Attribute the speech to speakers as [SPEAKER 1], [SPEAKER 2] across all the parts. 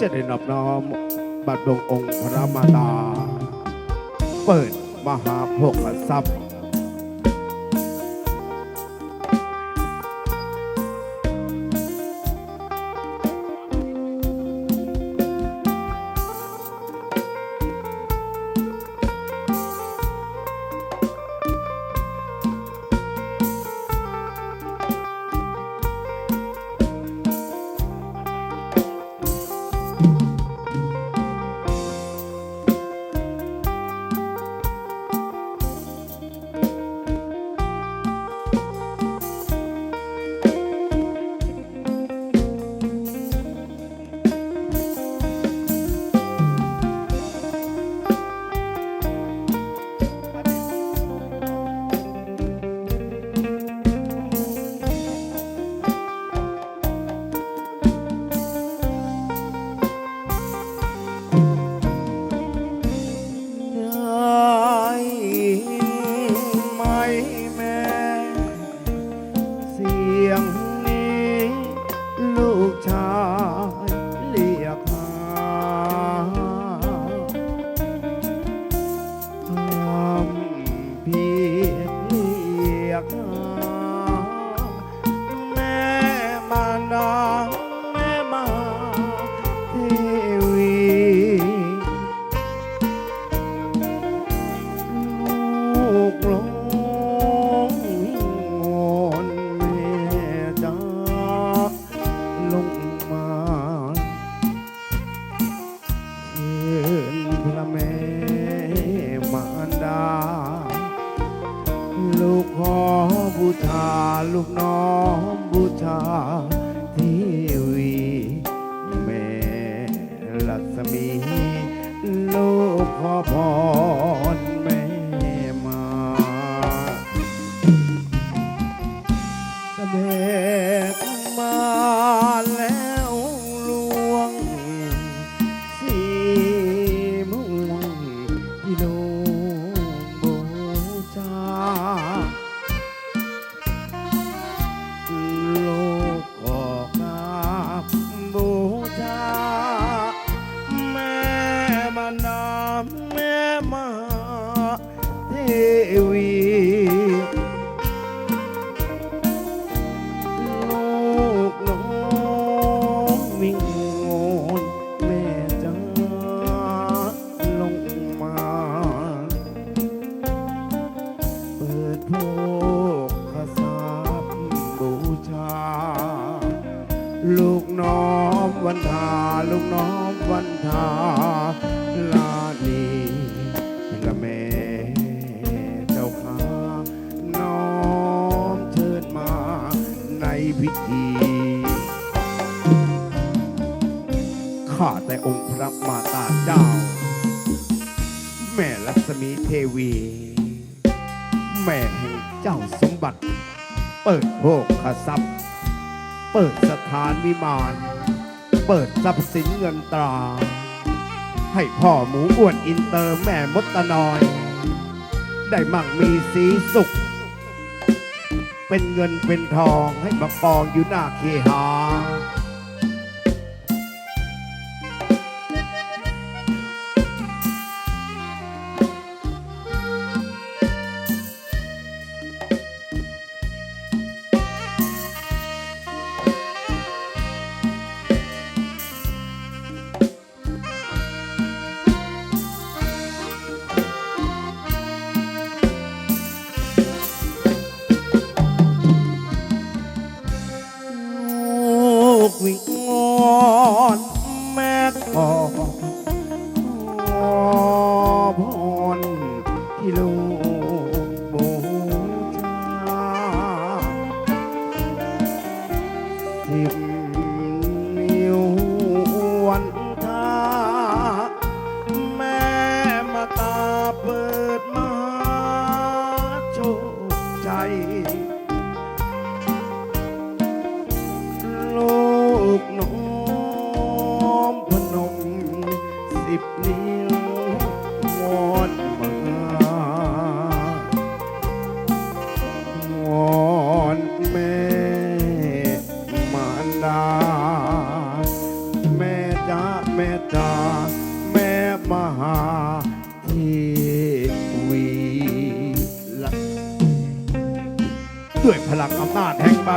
[SPEAKER 1] จะได้นอบน้อมบัดดงองค์พระมาตา เปิดมหาโภคทรัพย์ ลูกน้อมวันทาลานีละแม่เจ้าข้าน้อมเชิญมาในพิธีข้าแต่องค์พระมาตาเจ้า แม่ลักษมีเทวี แม่แห่งเจ้าสมบัติ เปิดโภคทรัพย์ เปิดสถานวิมาน ปิดทรัพย์สินเงินตรา ให้พ่อหมูอ้วนอินเตอร์แม่มดตะนอย ได้มั่งมีสีสุข เป็นเงินเป็นทองให้มากองอยู่หน้าเคหา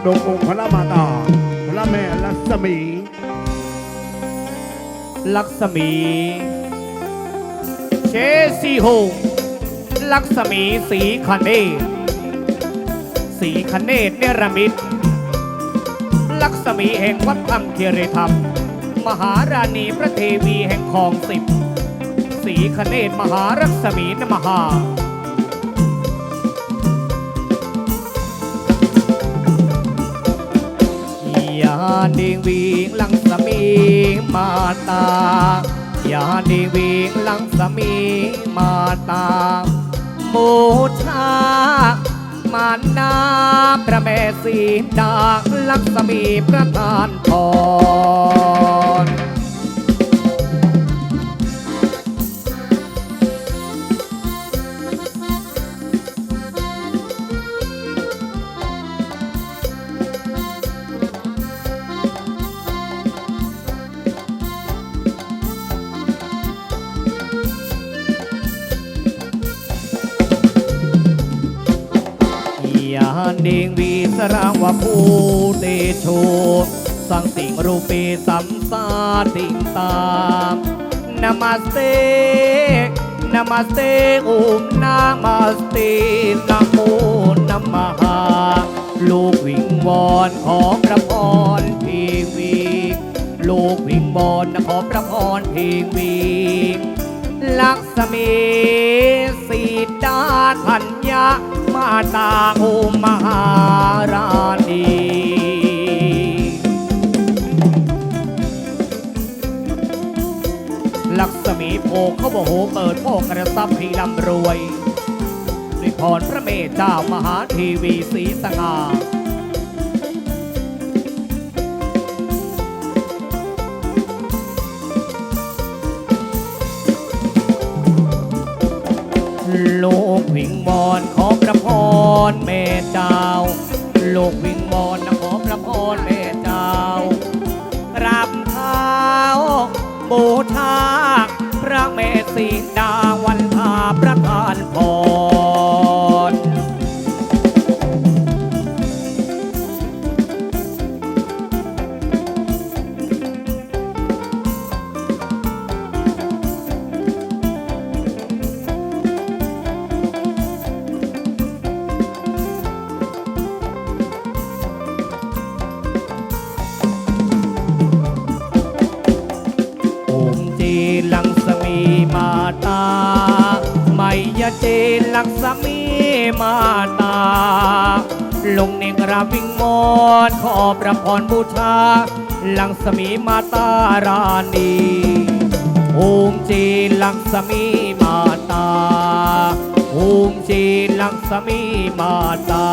[SPEAKER 1] นาจแห่งบาดงองค์พระมาตา พระแม่ลักษมี
[SPEAKER 2] ลักษมี เชซีโฮงลักษมีสีคเนศสีคเนศเนรมิต ลักษมีแห่งวัดธรรมเคียรธรรม มหาราณีพระเทวีแห่งคลองสิบ สีคเนศมหารักษมีนมหา ดีวิงลังสมีมาตายาดีวิงลังสมีมาตาโมชามานาพระแม่สีดาลักษมีประทานพร ภูเตโช สังติงรูปีสัมสาติงตามนามาสเตนามาสเตอุมนามาสเตนะโมนัมหาลูกวิงวอนขอพระพรพีวีลูกวิงวอนขอพระพรพีวีลักษมีสีดาธัญญาาตาอุมหาราณีลักษมีโพเขาบอกโหเปิดโพกระซับให้ร่ำรวยด้วยพรพระเมตเจ้ามหาทีวีสีสง่า วิงบอนขอพระพรแม่เจ้า ลูกวิงบอนขอพระพรแม่เจ้ากราบเท้าบูชาพระแม่สีดาวันทาประทา วิงมอนขอประพรบูชา หลังสมีมาตาราณีองค์จีหลังสมีมาตาองค์จีหลังสมีมาตา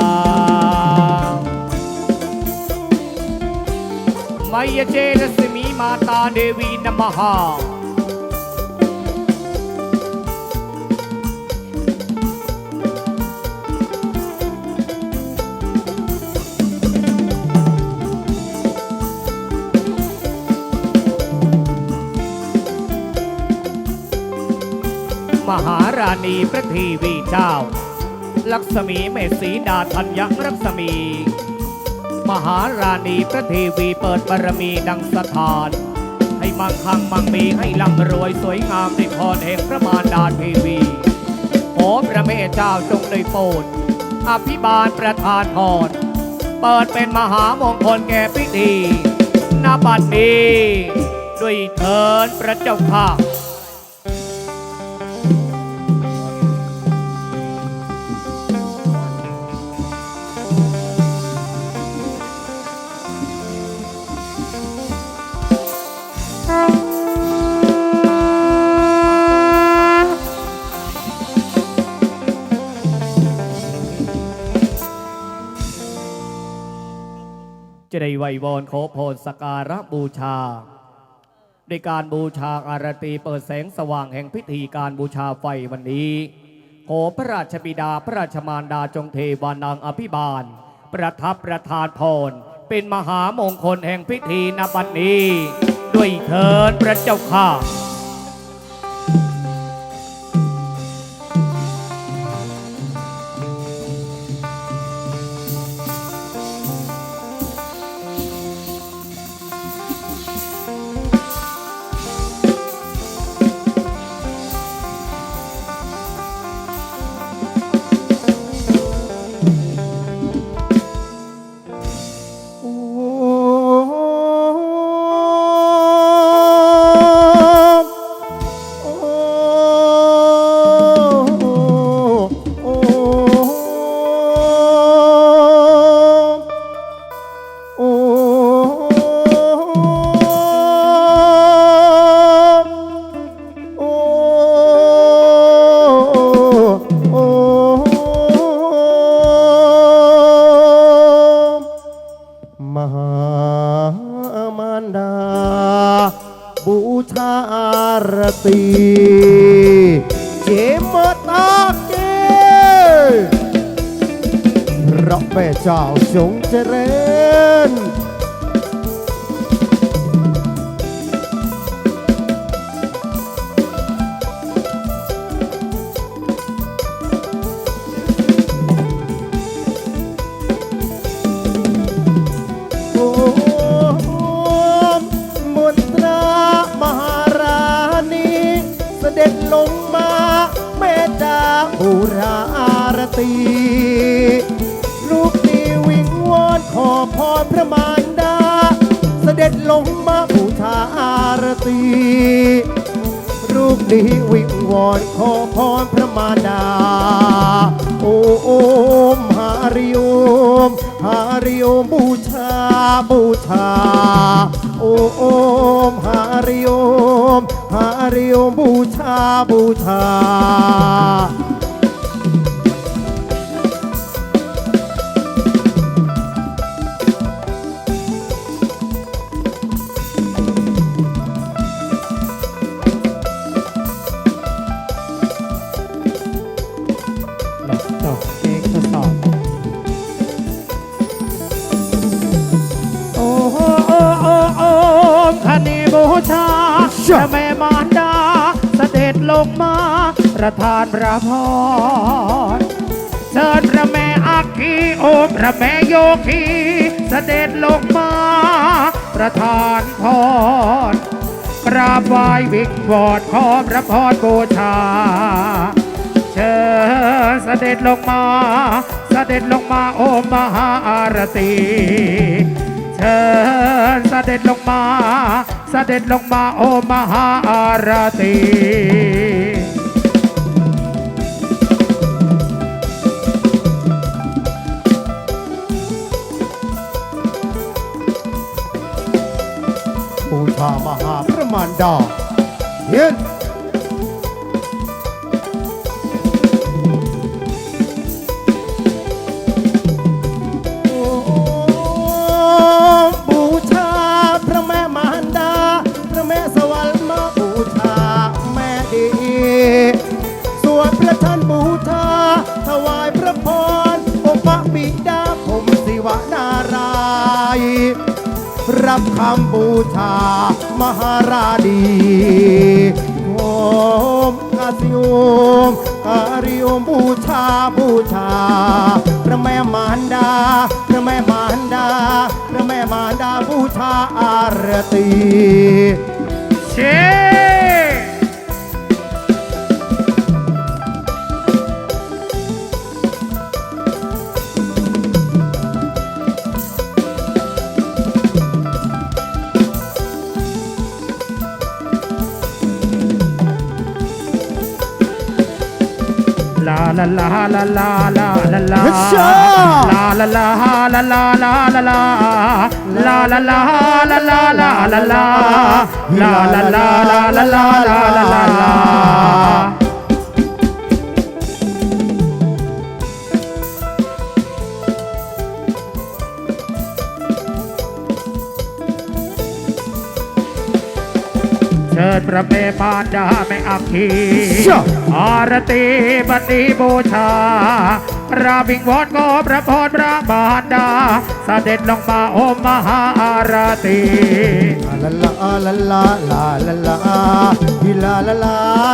[SPEAKER 2] มายเจลสมีมาตาเดวีนมหา ราณีพระทีวีเจ้า ลักษมีเมสีดาธัญญรักษมี มหาราณีพระเทวีเปิดบารมีดังสถาน ให้มั่งคั่งมั่งมีให้ร่ำรวยสวยงามในพรแห่งพระมารดาเทวีขอพระเมตเจ้าจงได้โปรดอภิบาลประทานพรเปิดเป็นมหามงคลแก่พิธีนาบัดนี้ด้วยเถินพระเจ้าค่ะ ไหววอนขอพรสการะบูชาด้วยการบูชาอารตีเปิดแสงสว่างแห่งพิธีการบูชาไฟวันนี้ขอพระราชบิดาพระราชมารดาจงเทวานังอภิบาล ประทับประทานพร เป็นมหามงคลแห่งพิธีนบัดนี้
[SPEAKER 3] ด้วยเถิดพระเจ้าค่ะา
[SPEAKER 4] รตีลูกนี้วิงวอนขอพรพระมารดา เสด็จลงมาบูชาอารตีรูปนี้วิงวอนขอพรพระมารดา โอ้โอมหาริโอมหาริโอมบูชาบูชา โอ้โอมหาริโอมหาริโอมบูชาบูชา
[SPEAKER 3] ประทานพระพรเชิญพระแม่อัคคีโอพระแม่โยคีเสด็จลงมา ประทานพรกราบไหว้วิงวอนขอพระพรบูชา เชิญเสด็จลงมา เสด็จลงมาโอมมหาอารตีเชิญเสด็จลงมา เสด็จลงมาโอมมหาอารตีา
[SPEAKER 4] มหาพระมารดาเย็นบูชาพระแม่มารดา พระแม่สวรรค์มาบูชาแม่ดีสวนพระท่านบูชาถวายพระพรองค์พระบิดาผมศิวนาราย รับคำบูชามหาราดีโอมกาสิโอมการิโอมบูชาบูชา พระแม่มารดา พระแม่มารดา พระแม่มารดาบูชาอารตี
[SPEAKER 3] เช la la la la la เชิญพระเมปานดาแม่อัคคี
[SPEAKER 4] ชะ
[SPEAKER 3] อารตีปฏิบูชาราบิงวอนก็พระพรพระบานดา เสด็จลงมาโอมมหาอารตี
[SPEAKER 4] อะไร la la la la la la la hi la la la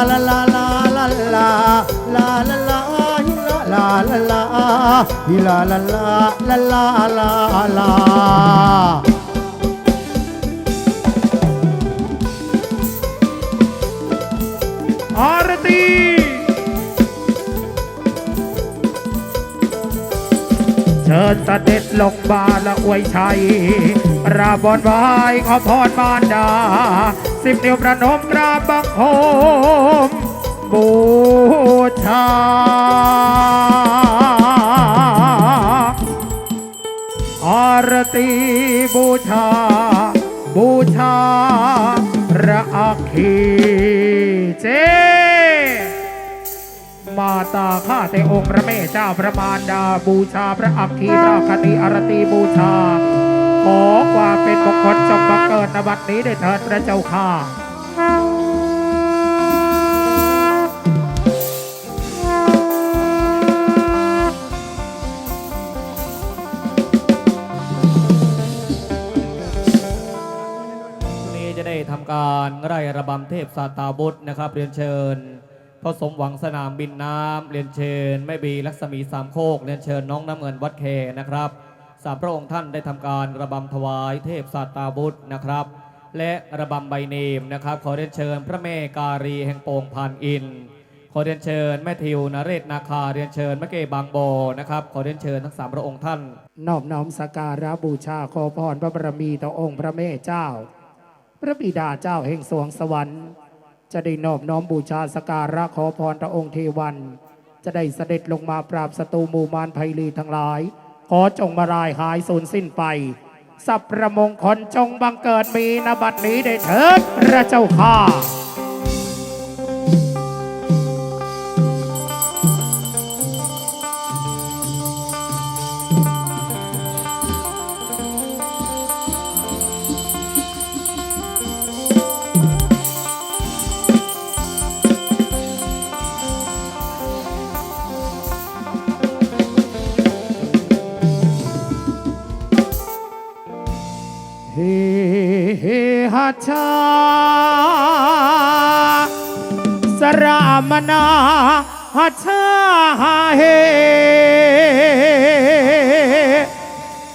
[SPEAKER 4] la la la la la la la la hi la la la la hi la la la la la la la
[SPEAKER 1] อ เชิญเสด็จลงบาละอวยชัยราบอนไหวายขอพรมารดา สิบนิ้วประนมกราบบังคมบูชาอารตีบูชา บูชาระอักขีเจ มาตาข้าแต่องค์พระแม่เจ้าพระมารดาบูชาพระอัคคีพระคติอารตีบูชา ขอความเป็นมงคลจงบังเกิดในบัดนี้ได้เถิดพระเจ้าข้า
[SPEAKER 2] วันนี้จะได้ทำการไร่ระบำเทพสาตาบุตรนะครับ เรียนเชิญ พระสมหวังสนามบินน้ำเรียนเชิญแม่บีลักษมีสามโคกเรียนเชิญน้องน้ำเงินวัดเคนะครับสามพระองค์ท่านได้ทำการระบำถวายเทพสาตาบุตรนะครับ และระบำใบเนมนะครับ ขอเรียนเชิญพระแม่การีแห่งโป่งพานอิน ขอเรียนเชิญแม่ทิวนเรศนาคาเรียนเชิญแม่เกบางโบนะครับขอเรียนเชิญทั้งสามพระองค์ท่าน
[SPEAKER 3] นอบน้อมสักการะบูชาขอพรพระบารมีต่อองค์พระแม่เจ้า พระบิดาเจ้าแห่งสวงสวรรค์ จะได้นอบน้อมบูชาสการะขอพรพระองค์เทวัน จะได้เสด็จลงมาปราบศัตรูหมู่มารภัยลีทั้งหลาย ขอจงมารายหายสูญสิ้นไป สัพประมงคลจงบังเกิดมีนบัดนี้ได้เถิดพระเจ้าข้า เฮเฮฮัชาสรามนาฮัชชาเฮ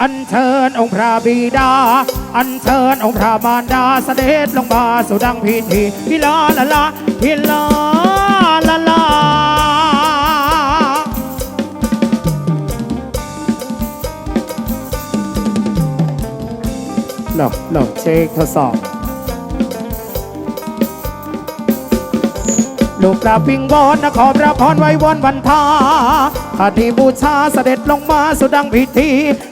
[SPEAKER 3] อัญเชิญองค์พระบิดา อัญเชิญองค์พระมารดาเสด็จลงมาสู่ดังพิธีฮิลาลาลาฮิลาลาลา หลบหลบเช็คทดสอบลูกกราบวิงวอนนะขอพระพรไว้วอนวันทาข้าที่บูชาเสด็จลงมาสุดังพิธี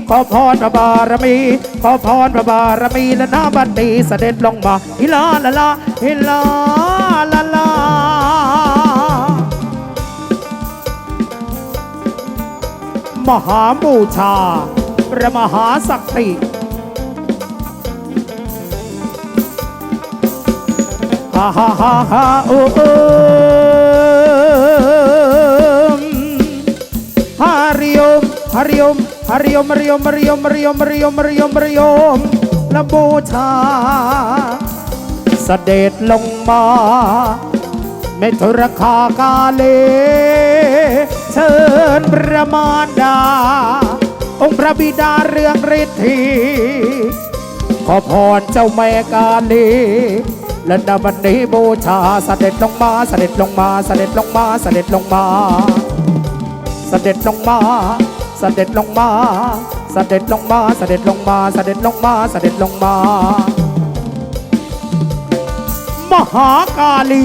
[SPEAKER 3] ขอพรพระบารมี ขอพรพระบารมีและนาบันดีเสด็จลงมาฮิลาลาลาฮิลาลาลามหาบูชา พระมหาศักดิ์ ฮ่าฮาฮาฮาโอ้เอิมฮาริโอมฮาริโอมฮาริโอมฮาริโอมฮาริโอมฮาริโอมฮาริโอมฮาริโอมฮาริโอมละบูชาเสด็จลงมาเมตุรคากาเล เชิญประมาณดา องค์พระบิดาเรืองฤทธีขอพรเจ้าแม่กาลี และนบันนี้บูชาเสด็จลงมาเสด็จลงมาเสด็จลงมาเสด็จลงมาเสด็จลงมาเสด็จลงมาเสด็จลงมาเสด็จลงมาเสด็จลงมาเสด็จลงมามหากาลี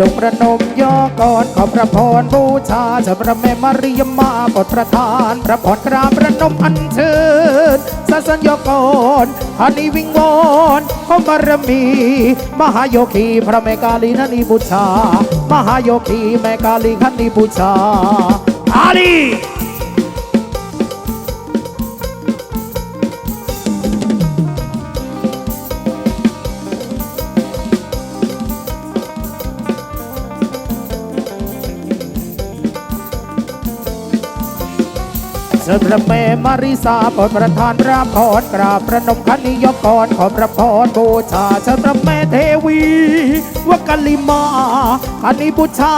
[SPEAKER 3] ลูกประนมย่อก่อนขอพระพรบูชาเจ้าพระแม่มารียมาบทประทาน พระพรกราบประนมอันเชิญสาสัญญาก่อนอันนี้วิงวอนของบารมี มหาโยคีพระแม่กาลีนันีบูชา มหาโยคีแม่กาลีขันนีบูชาอาลี เสิร์พระแม่มาริสาโปรดประทานพระพรกราบประนมคันนิยกรขอพระพรบูชาเสิร์พระแม่เทวีวกัลลิมาคันนิบูชา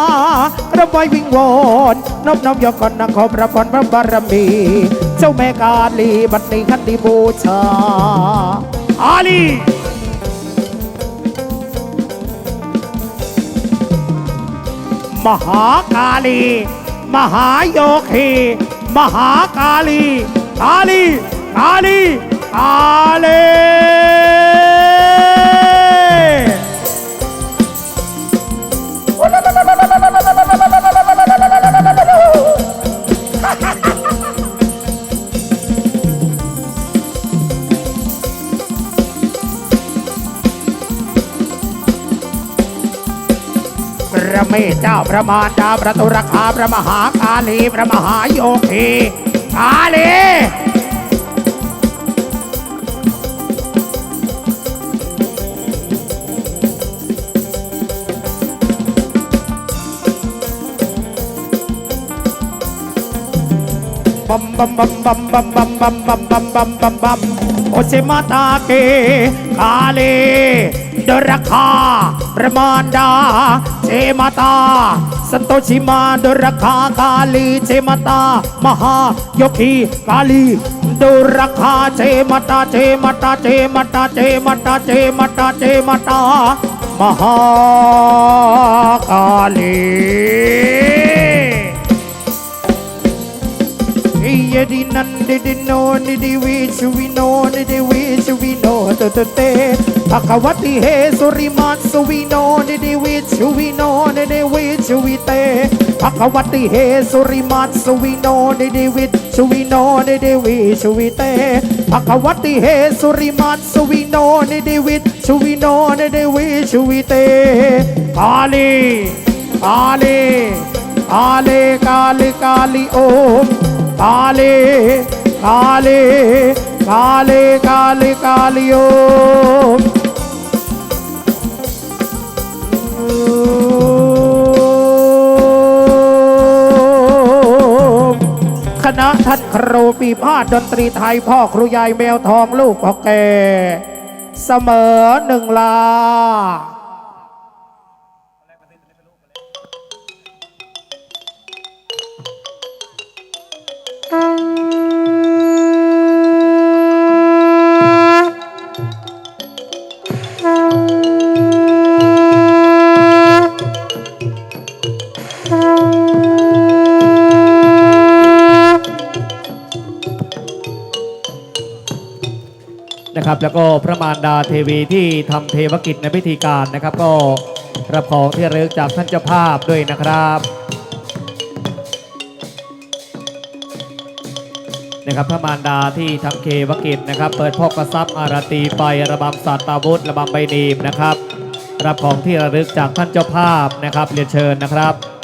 [SPEAKER 3] กระไว้วิงวอนนบน้อมยกรนขอพระพรพระบารมี เจ้าแม่กาลีบัดนี้คันนิบูชาอาลีมหากาลี มหาโยคี महाकाली काली काली काले ระมารดาพระตุรคาพระมหากาลีพระมหาโยคีกาลีบัมบัมบัมบัมบัมบัมบัมบัมบัมบัมบัมบัมโอเชมาตาเกกาลเดรคาประมาณดาเจมาตา สันโตชิมาเดรคากาลีเจมาตามหายกีกาลีดุรคาเจมาตาเจมาตาเจมาตาเจมาตาเจมาตาเจมาตามหากาลี di nan di di no di di we chu we no di di we chu we no to to te Pakawati he suriman su we no di di we chu we no di di we chu we te Pakawati he suriman su we no di di we chu we no di di we chu we te Pakawati he suriman su we no di di we chu we no di di we chu we te Ali Ali Ali Kali Kali Om काले काले काले काले काली ओम คณะท่านครูปีพาดดนตรีไทยพ่อครูยายแมวทองลูกพ่อแกเสมอหนึ่งลา
[SPEAKER 2] นะครับแล้วก็พระมารดาเทวีที่ทำเทวกิจในพิธีการนะครับ ก็รับของที่ระลึกจากท่านเจ้าภาพด้วยนะครับนะครับพระมารดาที่ทำเควกิจนะครับ เปิดพอกระซับอารตีไฟระบำสัตตาวุธระบำใบนีมนะครับ รับของที่ระลึกจากท่านเจ้าภาพนะครับเรียนเชิญนะครับ